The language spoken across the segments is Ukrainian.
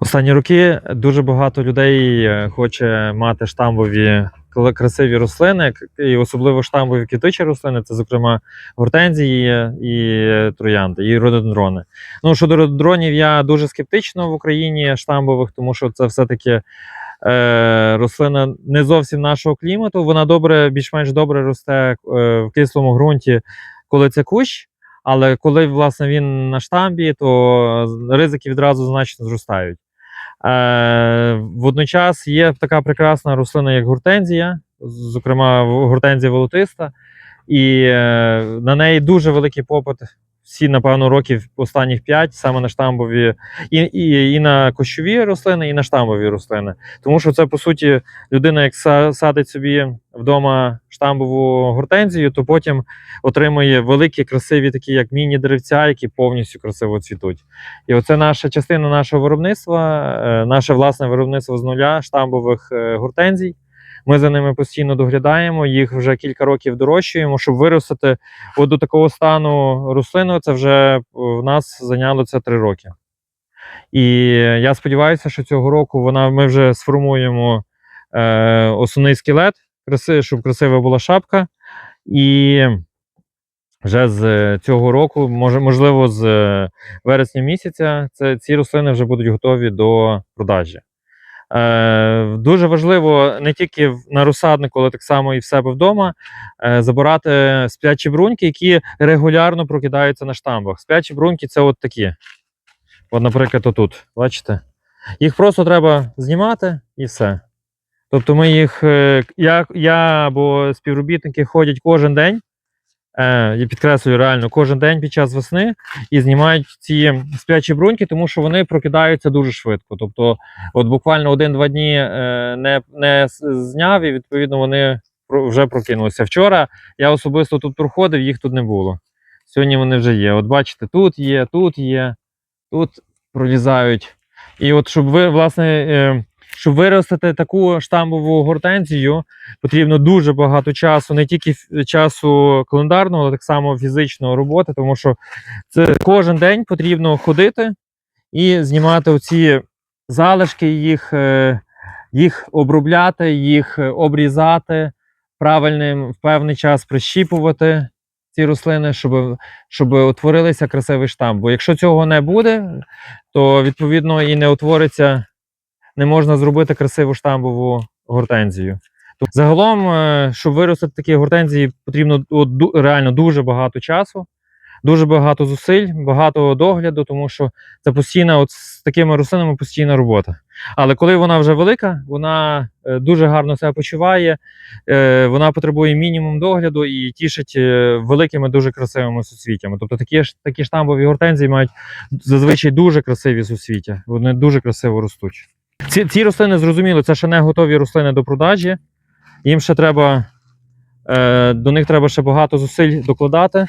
Останні роки дуже багато людей е, хоче мати штамбові красиві рослини, і особливо штамбові квітучі рослини, це, зокрема, гортензії і троянди, і рододендрони. Ну, щодо рододендронів, я дуже скептично в Україні штамбових, тому що це все-таки е, рослина не зовсім нашого клімату. Вона добре, більш-менш добре росте е, в кислому ґрунті, коли це кущ. Але коли власне він на штамбі, то ризики відразу значно зростають. Е, водночас є така прекрасна рослина, як гортензія, зокрема гортензія волотиста, і е, на неї дуже великий попит. Всі, напевно, років останніх 5 саме на штамбові, і, і, і на кощові рослини, і на штамбові рослини. Тому що це, по суті, людина, як садить собі вдома штамбову гортензію, то потім отримує великі, красиві, такі як міні-деревця, які повністю красиво цвітуть. І оце наша частина нашого виробництва, е, наше власне виробництво з нуля штамбових е, гортензій. Ми за ними постійно доглядаємо, їх вже кілька років дорощуємо, щоб виростити от до такого стану рослину. Це вже в нас зайняло це три роки. І я сподіваюся, що цього року вона, ми вже сформуємо е, основний скелет, щоб красива була шапка. І вже з цього року, можливо, з вересня місяця, це, ці рослини вже будуть готові до продажі. Е, дуже важливо не тільки на розсаднику, але так само і в себе вдома е, забирати сплячі бруньки, які регулярно прокидаються на штамбах. Сплячі бруньки це от такі. От, наприклад, отут. Бачите? Їх просто треба знімати і все. Тобто ми їх, е, я, я або співробітники ходять кожен день. Е, я підкреслюю реально кожен день під час весни і знімають ці сплячі бруньки, тому що вони прокидаються дуже швидко. Тобто, от буквально один-два дні е, не, не зняв, і відповідно вони вже прокинулися. Вчора я особисто тут проходив, їх тут не було. Сьогодні вони вже є. От бачите, тут є, тут є, тут пролізають. І от щоб ви, власне, е, щоб виростити таку штамбову гортензію, потрібно дуже багато часу, не тільки часу календарного, але так само фізичного роботи, тому що це кожен день потрібно ходити і знімати оці залишки, їх, е, їх обробляти, їх обрізати, правильним в певний час прищіпувати ці рослини, щоб, щоб утворилися красивий штамп. Бо якщо цього не буде, то відповідно і не утвориться, не можна зробити красиву штамбову гортензію. Тобто, загалом, е, щоб виростити такі гортензії, потрібно от, реально дуже багато часу, дуже багато зусиль, багато догляду, тому що це постійна, от з такими рослинами постійна робота. Але коли вона вже велика, вона е, дуже гарно себе почуває, е, вона потребує мінімум догляду і тішить великими, дуже красивими суцвіттями. Тобто такі такі штамбові гортензії мають зазвичай дуже красиві суцвіття. Вони дуже красиво ростуть. Ці, ці рослини, зрозуміло, це ще не готові рослини до продажі. Їм ще треба, е, до них треба ще багато зусиль докладати,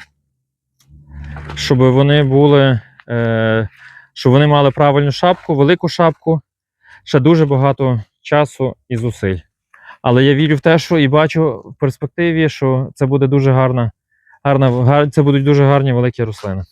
щоб вони були, е, щоб вони мали правильну шапку, велику шапку, ще дуже багато часу і зусиль. Але я вірю в те, що і бачу в перспективі, що це буде дуже гарна, гарна гар- це будуть дуже гарні великі рослини.